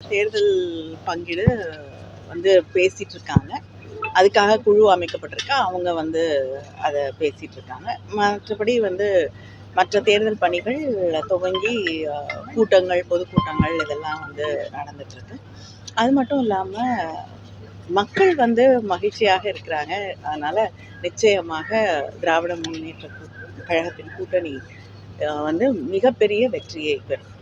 தேர்தல் பங்கீடு வந்து பேசிட்டு இருக்காங்க அதுக்காக குழு அமைக்கப்பட்டிருக்கு. அவங்க வந்து அதை பேசிட்டு இருக்காங்க மற்றபடி வந்து மற்ற தேர்தல் பணிகள் துவங்கி கூட்டங்கள் பொதுக்கூட்டங்கள் இதெல்லாம் வந்து நடந்துட்டுருக்கு. அது மட்டும் இல்லாமல் மக்கள் வந்து மகிழ்ச்சியாக இருக்கிறாங்க. அதனால் நிச்சயமாக திராவிட முன்னேற்ற கழகத்தின் கூட்டணி வந்து மிகப்பெரிய வெற்றியை பெறும்.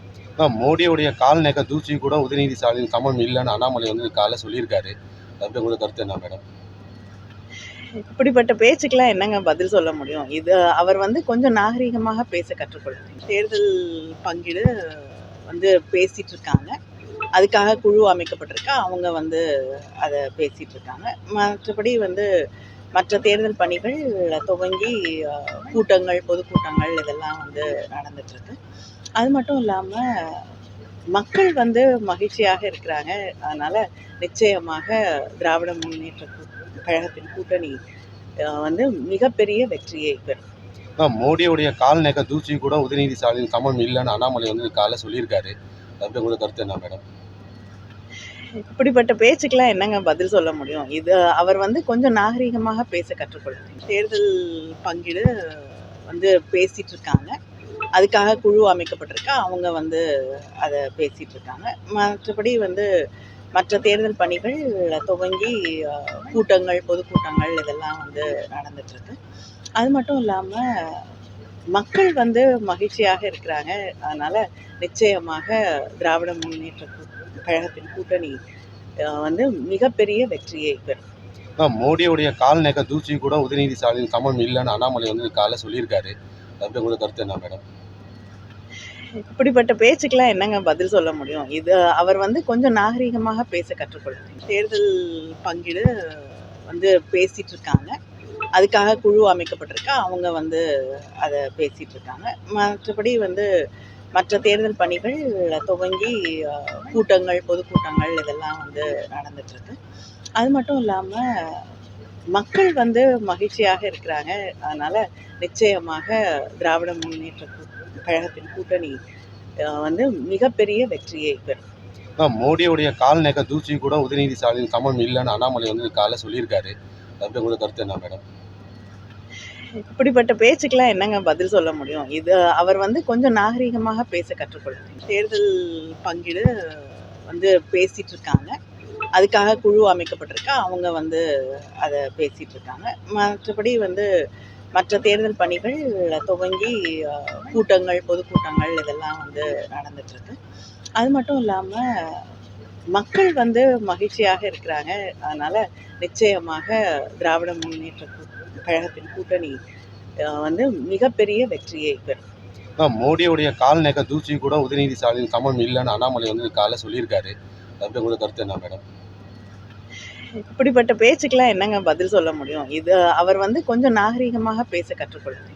மோடியுடைய கால் நக தூசி கூட உதயநிதி ஸ்டாலின் சமம் இல்லைன்னு அண்ணாமலை வந்து காலைல சொல்லியிருக்காரு. அப்படி உங்களுக்கு கருத்து என்ன மேடம்? இப்படிப்பட்ட பேச்சுக்கெல்லாம் என்னங்க பதில் சொல்ல முடியும்? இது அவர் வந்து கொஞ்சம் நாகரிகமாக பேச கற்றுக்கொள்ளணும் தேர்தல் பங்கீடு வந்து பேசிட்டு இருக்காங்க அதுக்காக குழு அமைக்கப்பட்டிருக்கு. அவங்க வந்து அதை பேசிட்டு இருக்காங்க மற்றபடி வந்து மற்ற தேர்தல் பணிகள் துவங்கி கூட்டங்கள் பொதுக்கூட்டங்கள் இதெல்லாம் வந்து நடந்துட்டுருக்கு. அது மட்டும் இல்லாமல் மக்கள் வந்து மகிழ்ச்சியாக இருக்கிறாங்க. அதனால் நிச்சயமாக திராவிட முன்னேற்ற கழகத்தின் கூட்டணி வந்து மிகப்பெரிய வெற்றியை பெறும். மோடியுடைய மோடியோடைய கால் தூசி கூட உதயநிதி ஸ்டாலின் சமம் இல்லைன்னு அண்ணாமலை வந்து காலை சொல்லியிருக்காரு. அப்படி உங்களுக்கு கருத்து என்ன மேடம்? இப்படிப்பட்ட பேச்சுக்கெல்லாம் என்னங்க பதில் சொல்ல முடியும்? இது அவர் வந்து கொஞ்சம் நாகரிகமாக பேச கற்றுக்கொள்ளணும் தேர்தல் பங்கீடு வந்து பேசிட்டு இருக்காங்க அதுக்காக குழு அமைக்கப்பட்டிருக்கு. அவங்க வந்து அதை பேசிட்டு இருக்காங்க மற்றபடி வந்து மற்ற தேர்தல் பணிகள் துவங்கி கூட்டங்கள் பொதுக்கூட்டங்கள் இதெல்லாம் வந்து நடந்துட்டு இருக்கு அது மட்டும் இல்லாமல் மக்கள் வந்து மகிழ்ச்சியாக இருக்கிறாங்க. அதனால நிச்சயமாக திராவிட முன்னேற்ற கழகத்தின் கூட்டணி வந்து மிகப்பெரிய வெற்றியை பெறும். மோடியோடைய கால் நக தூசி கூட உதயநிதி ஸ்டாலின் சமம் இல்லைன்னு அண்ணாமலை வந்து காலைல சொல்லியிருக்காரு. அப்படி உங்களுக்கு கருத்து என்ன மேடம்? இப்படிப்பட்ட பேச்சுக்கெல்லாம் என்னங்க பதில் சொல்ல முடியும்? இது அவர் வந்து கொஞ்சம் நாகரிகமாக பேச கற்றுக்கொள்ளணும் தேர்தல் பங்கீடு வந்து பேசிட்டு இருக்காங்க. அதுக்காக குழு அமைக்கப்பட்டிருக்கு. அவங்க வந்து அதை பேசிட்டு இருக்காங்க. மற்றபடி வந்து மற்ற தேர்தல் பணிகள் துவங்கி கூட்டங்கள் பொதுக்கூட்டங்கள் இதெல்லாம் வந்து நடந்துட்டுருக்கு அது மட்டும் இல்லாமல் மக்கள் வந்து மகிழ்ச்சியாக இருக்கிறாங்க. அதனால் நிச்சயமாக திராவிட முன்னேற்ற கழகத்தின் கூட்டணி வந்து மிகப்பெரிய வெற்றியை பெறும். மேம் கால் தூசி கூட உதயநிதி ஸ்டாலின் சமம் இல்லைன்னு அண்ணாமலை வந்து காலை சொல்லியிருக்காரு. அப்படி உங்களுக்கு கருத்து என்ன மேடம்? இப்படிப்பட்ட பேச்சுக்கெல்லாம் என்னங்க பதில் சொல்ல முடியும்? இது அவர் வந்து கொஞ்சம் நாகரிகமாக பேச கற்றுக்கொள்ளணும் தேர்தல் பங்கீடு வந்து பேசிட்டு இருக்காங்க அதுக்காக குழு அமைக்கப்பட்டிருக்கு. அவங்க வந்து அதை பேசிட்டு இருக்காங்க மற்றபடி வந்து மற்ற தேர்தல் பணிகள் துவங்கி கூட்டங்கள் பொதுக்கூட்டங்கள் இதெல்லாம் வந்து நடந்துட்டுருக்கு. அது மட்டும் இல்லாமல் மக்கள் வந்து மகிழ்ச்சியாக இருக்கிறாங்க. அதனால் நிச்சயமாக திராவிட முன்னேற்ற கழகத்தின் கூட்டணி வந்து மிகப்பெரிய வெற்றியை பெறும். மோடியோடைய கால் நக தூசி கூட உதயநிதி ஸ்டாலின் சமம் இல்லைன்னு அண்ணாமலை வந்து காலைல சொல்லியிருக்காரு. அப்படி உங்களுக்கு கருத்து என்ன மேடம்? இப்படிப்பட்ட பேச்சுக்கெல்லாம் என்னங்க பதில் சொல்ல முடியும்? இது அவர் வந்து கொஞ்சம் நாகரிகமாக பேச கற்றுக்கொள்ளணும்